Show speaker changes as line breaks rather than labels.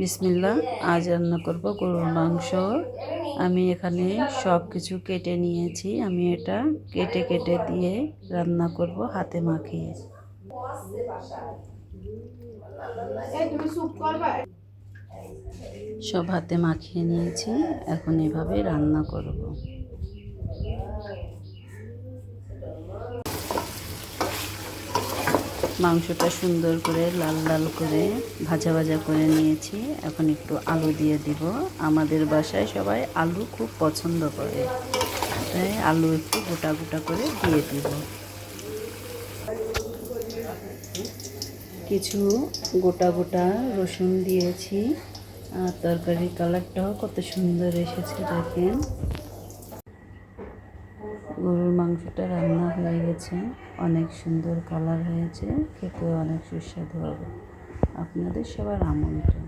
বিসমিল্লা আজ রান্না করব গরুর মাংস। আমি এখানে সব কিছু কেটে নিয়েছি। আমি এটা কেটে কেটে দিয়ে রান্না করব হাতে মাখিয়ে। সব হাতে মাখিয়ে নিয়েছি। এখন এভাবে রান্না করব। মাংসটা সুন্দর করে লাল লাল করে ভাজা ভাজা করে নিয়েছি। এখন একটু আলু দিয়ে দিব। আমাদের বাসায় সবাই আলু খুব পছন্দ করে। তাই আলু একটু গোটা গোটা করে দিয়ে দিব। কিছু গোটা গোটা রসুন দিয়েছি। আর তরকারির কালারটাও কত সুন্দর এসেছে দেখেন। গরুর মাংসটা রান্না হয়ে গেছে। অনেক সুন্দর কালার হয়েছে। খেতে অনেক সুস্বাদু হবে। আপনাদের সবার আমন্ত্রণ।